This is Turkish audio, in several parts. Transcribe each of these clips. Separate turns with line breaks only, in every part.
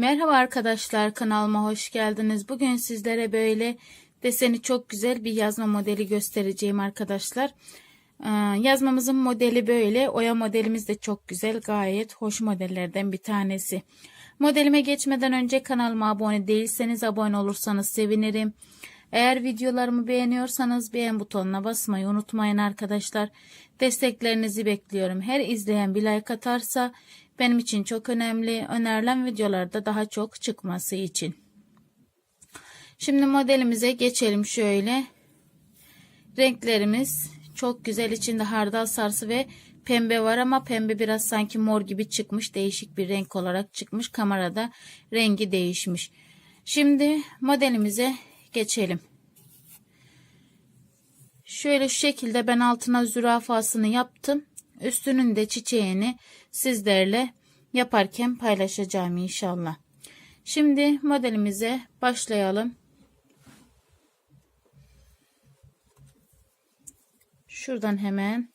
Merhaba arkadaşlar kanalıma hoş geldiniz. Bugün sizlere böyle deseni çok güzel bir yazma modeli göstereceğim arkadaşlar. Ee, yazmamızın modeli böyle. Oya modelimiz de çok güzel. Gayet hoş modellerden bir tanesi. Modelime geçmeden önce kanalıma abone değilseniz abone olursanız sevinirim. Eğer videolarımı beğeniyorsanız beğen butonuna basmayı unutmayın arkadaşlar. Desteklerinizi bekliyorum. Her izleyen bir like atarsa benim için çok önemli. Önerilen videolarda daha çok çıkması için. Şimdi modelimize geçelim şöyle. Renklerimiz çok güzel. İçinde hardal sarısı ve pembe var ama pembe biraz sanki mor gibi çıkmış. Değişik bir renk olarak çıkmış. Kamerada rengi değişmiş. Şimdi modelimize geçelim. Şöyle şu şekilde ben altına zürafasını yaptım. Üstünün de çiçeğini sizlerle yaparken paylaşacağım inşallah. Şimdi modelimize başlayalım. Şuradan hemen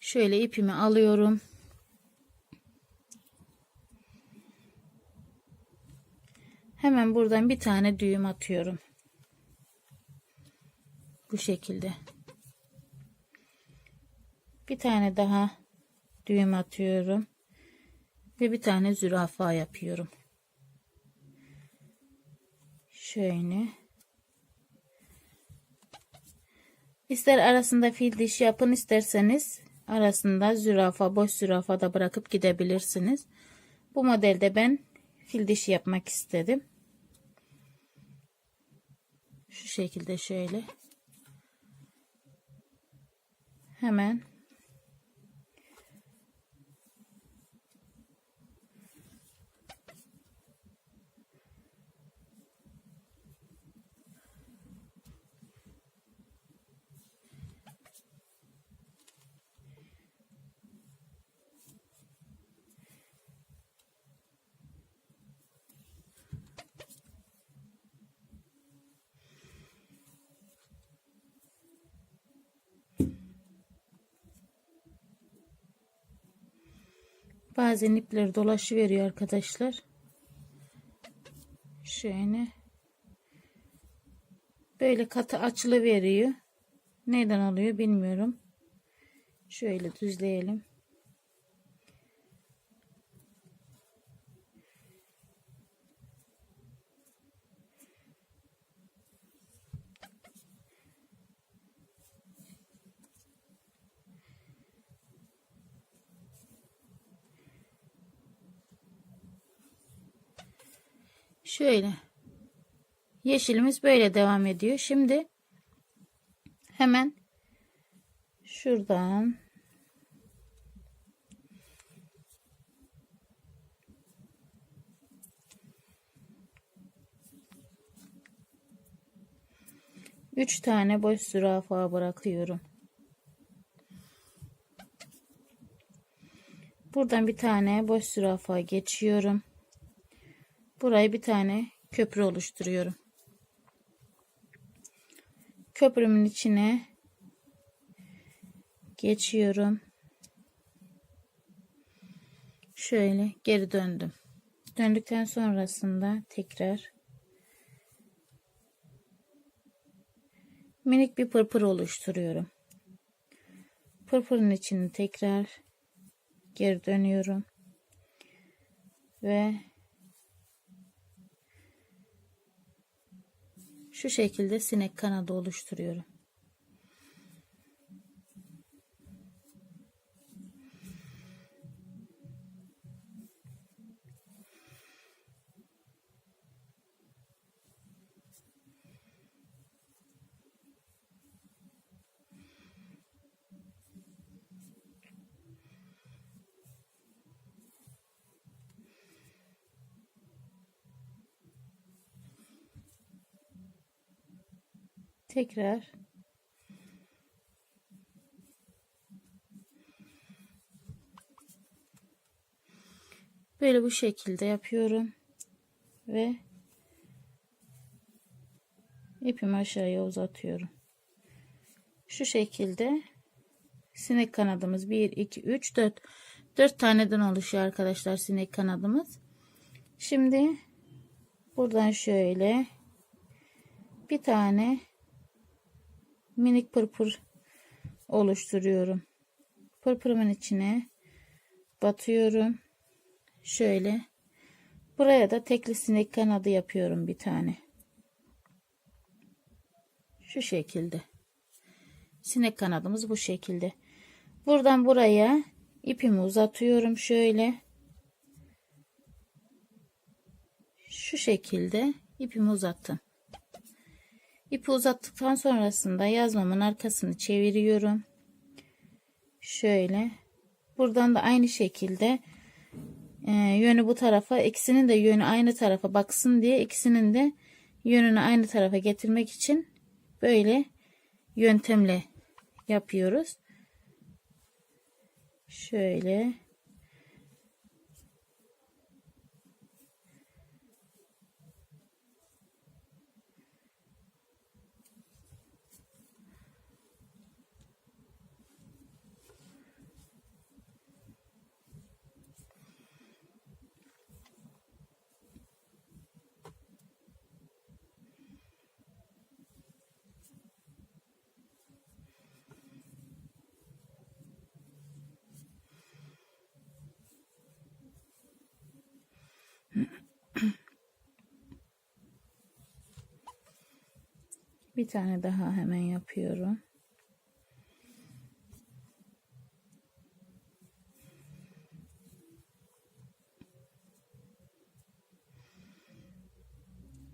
şöyle ipimi alıyorum. Hemen buradan bir tane düğüm atıyorum. Bu şekilde. Bir tane daha düğüm atıyorum. Ve bir tane zürafa yapıyorum. Şöyle. İster arasında fil dişi yapın isterseniz arasında zürafa boş zürafa da bırakıp gidebilirsiniz. Bu modelde ben fil dişi yapmak istedim. Şu şekilde şöyle. Hemen Bazen ipler dolaşıveriyor arkadaşlar. Şöyle. Böyle katı açılı veriyor. Neden oluyor bilmiyorum. Şöyle düzleyelim. Şöyle. Yeşilimiz böyle devam ediyor. Şimdi hemen şuradan üç tane boş zürafa bırakıyorum. Buradan bir tane boş zürafa geçiyorum. Burayı bir tane köprü oluşturuyorum. Köprümün içine geçiyorum. Şöyle geri döndüm. Döndükten sonrasında tekrar minik bir pırpır oluşturuyorum. Pırpırın içini tekrar geri dönüyorum. Ve Şu şekilde sinek kanadı oluşturuyorum. Tekrar. Böyle bu şekilde yapıyorum. Ve ipimi aşağıya uzatıyorum. Şu şekilde sinek kanadımız 1 2 3 4 4 taneden oluşuyor arkadaşlar sinek kanadımız. Şimdi buradan şöyle bir tane minik pırpır oluşturuyorum. Pırpırımın içine batıyorum. Şöyle. Buraya da tekli sinek kanadı yapıyorum bir tane. Şu şekilde. Sinek kanadımız bu şekilde. Buradan buraya ipimi uzatıyorum şöyle. Şu şekilde ipimi uzattım. İpi uzattıktan sonrasında yazmamın arkasını çeviriyorum. Şöyle. Buradan da aynı şekilde e, yönü bu tarafa, ikisinin de yönü aynı tarafa baksın diye ikisinin de yönünü aynı tarafa getirmek için böyle yöntemle yapıyoruz. Şöyle. Bir tane daha hemen yapıyorum.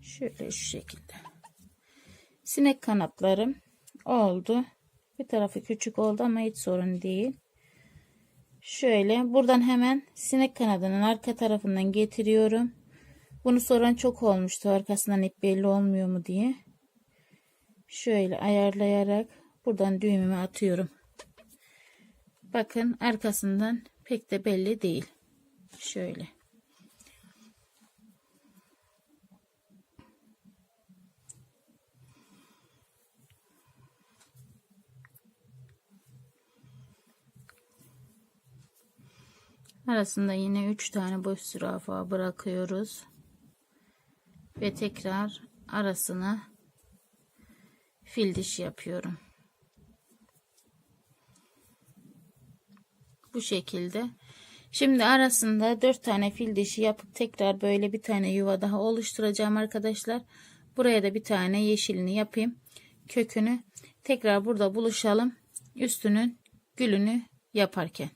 Şöyle şu şekilde. Sinek kanatlarım oldu. Bir tarafı küçük oldu ama hiç sorun değil. Şöyle buradan hemen sinek kanadının arka tarafından getiriyorum. Bunu soran çok olmuştu arkasından ip belli olmuyor mu diye. Şöyle ayarlayarak buradan düğümümü atıyorum. Bakın arkasından pek de belli değil. Şöyle. Arasında yine 3 tane boş zürafa bırakıyoruz. Ve tekrar arasına fil dişi yapıyorum. Bu şekilde. Şimdi arasında 4 tane fil dişi yapıp tekrar böyle bir tane yuva daha oluşturacağım arkadaşlar. Buraya da bir tane yeşilini yapayım. Kökünü tekrar burada buluşalım. Üstünün gülünü yaparken.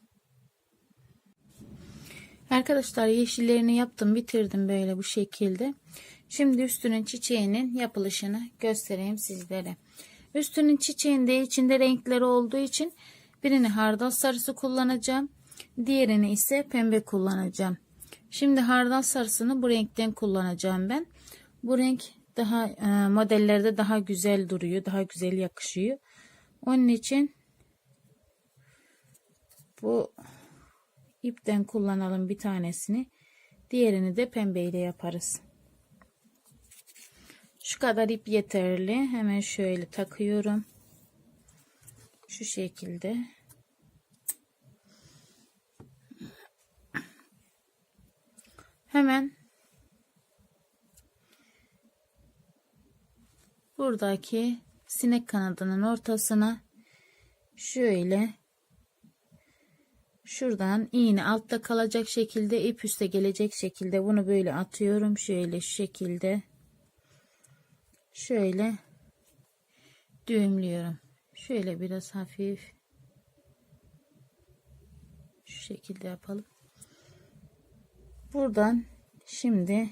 Arkadaşlar yeşillerini yaptım bitirdim böyle bu şekilde. Şimdi üstünün çiçeğinin yapılışını göstereyim sizlere. Üstünün çiçeğinde içinde renkleri olduğu için birini hardal sarısı kullanacağım. Diğerini ise pembe kullanacağım. Şimdi hardal sarısını bu renkten kullanacağım ben. Bu renk daha e, modellerde daha güzel duruyor. Daha güzel yakışıyor. Onun için bu ipten kullanalım bir tanesini. Diğerini de pembeyle yaparız. Şu kadar ip yeterli. Hemen şöyle takıyorum. Şu şekilde. Hemen buradaki sinek kanadının ortasına şöyle şuradan iğne altta kalacak şekilde ip üste gelecek şekilde bunu böyle atıyorum şöyle şu şekilde şöyle düğümlüyorum. Şöyle biraz hafif şu şekilde yapalım. Buradan şimdi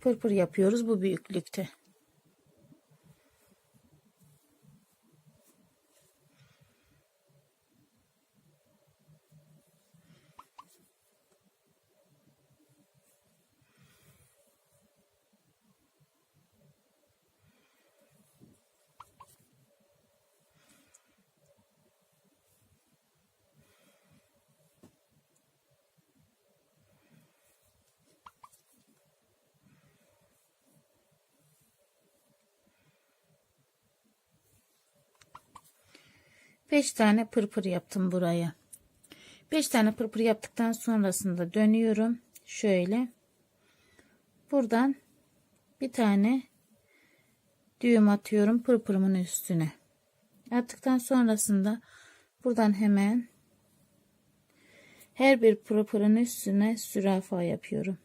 pırpır yapıyoruz bu büyüklükte Beş tane pırpır yaptım buraya. 5 tane pırpır yaptıktan sonrasında dönüyorum. Şöyle. Buradan bir tane düğüm atıyorum pırpırımın üstüne. Attıktan sonrasında buradan hemen her bir pırpırın üstüne zürafa yapıyorum.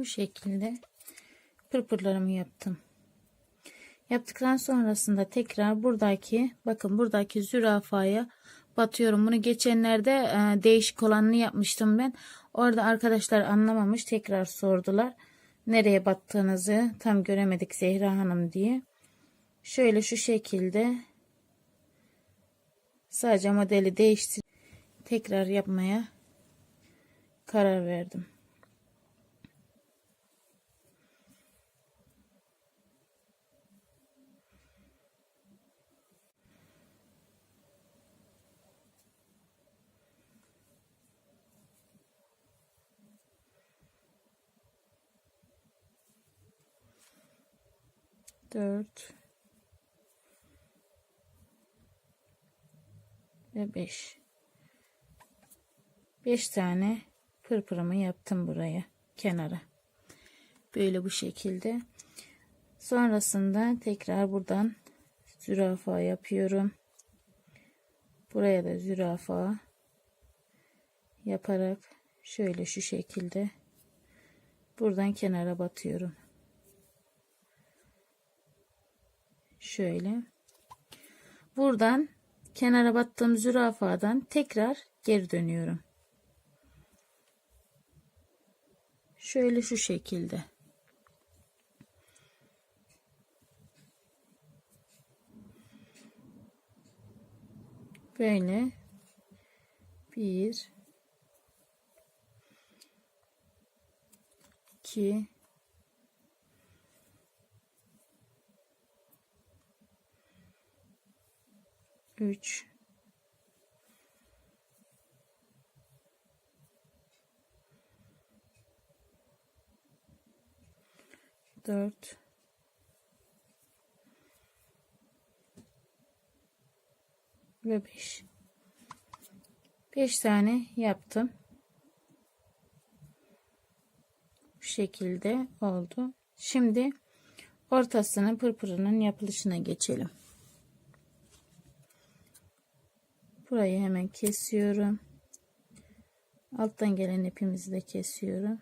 Bu şekilde pırpırlarımı yaptım. Yaptıktan sonrasında tekrar buradaki bakın buradaki zürafaya batıyorum. Bunu geçenlerde e, değişik olanını yapmıştım ben. Orada arkadaşlar anlamamış tekrar sordular. Nereye battığınızı tam göremedik Zehra Hanım diye. Şöyle şu şekilde sadece modeli değiştir tekrar yapmaya karar verdim. Dört ve beş. Beş tane pırpırımı yaptım buraya kenara. Böyle bu şekilde. Sonrasında tekrar buradan zürafa yapıyorum. Buraya da zürafa yaparak şöyle şu şekilde buradan kenara batıyorum. Şöyle. Buradan kenara battığım zürafadan tekrar geri dönüyorum. Şöyle şu şekilde. Böyle bir iki 3 4 ve 5 5 tane yaptım. Bu şekilde oldu. Şimdi ortasının pırpırının yapılışına geçelim Burayı hemen kesiyorum. Alttan gelen ipimizi de kesiyorum.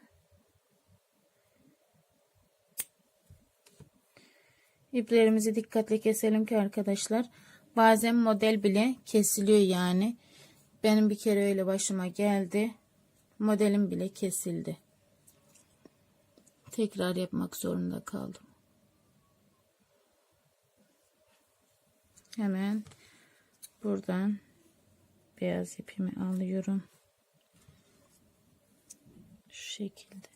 İplerimizi dikkatle keselim ki arkadaşlar. Bazen model bile kesiliyor yani. Benim bir kere öyle başıma geldi. Modelim bile kesildi. Tekrar yapmak zorunda kaldım. Hemen buradan beyaz ipimi alıyorum. Şu şekilde.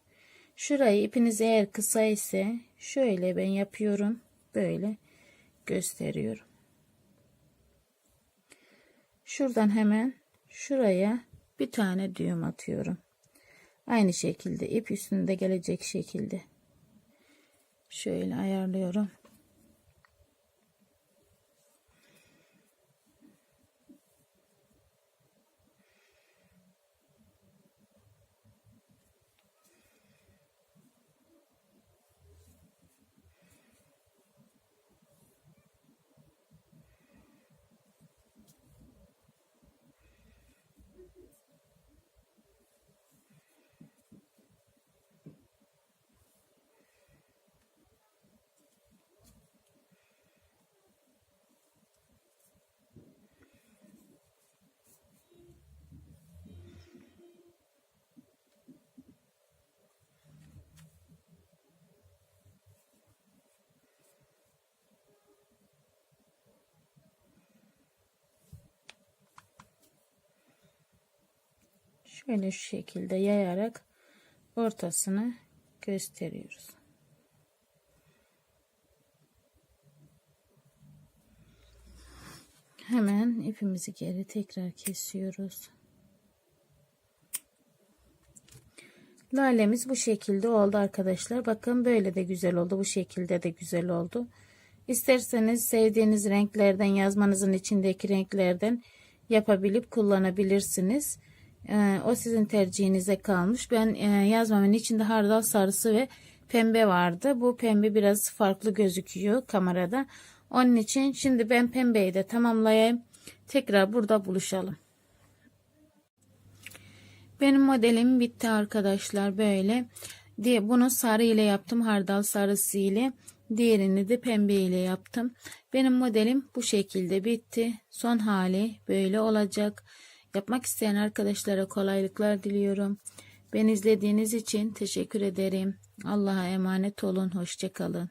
Şurayı ipiniz eğer kısa ise şöyle ben yapıyorum. Böyle gösteriyorum. Şuradan hemen şuraya bir tane düğüm atıyorum. Aynı şekilde ip üstünde gelecek şekilde. Şöyle ayarlıyorum. Şöyle şu şekilde yayarak ortasını gösteriyoruz. Hemen ipimizi geri tekrar kesiyoruz. Lalemiz bu şekilde oldu arkadaşlar. Bakın böyle de güzel oldu. Bu şekilde de güzel oldu. İsterseniz sevdiğiniz renklerden yazmanızın içindeki renklerden yapabilip kullanabilirsiniz. Ee, o sizin tercihinize kalmış. Ben e, yazmamın içinde hardal sarısı ve pembe vardı. Bu pembe biraz farklı gözüküyor kamerada. Onun için şimdi ben pembeyi de tamamlayayım. Tekrar burada buluşalım. Benim modelim bitti arkadaşlar böyle. Diye bunu sarı ile yaptım. Hardal sarısı ile. Diğerini de pembe ile yaptım. Benim modelim bu şekilde bitti. Son hali böyle olacak. Yapmak isteyen arkadaşlara kolaylıklar diliyorum. Beni izlediğiniz için teşekkür ederim. Allah'a emanet olun. Hoşçakalın.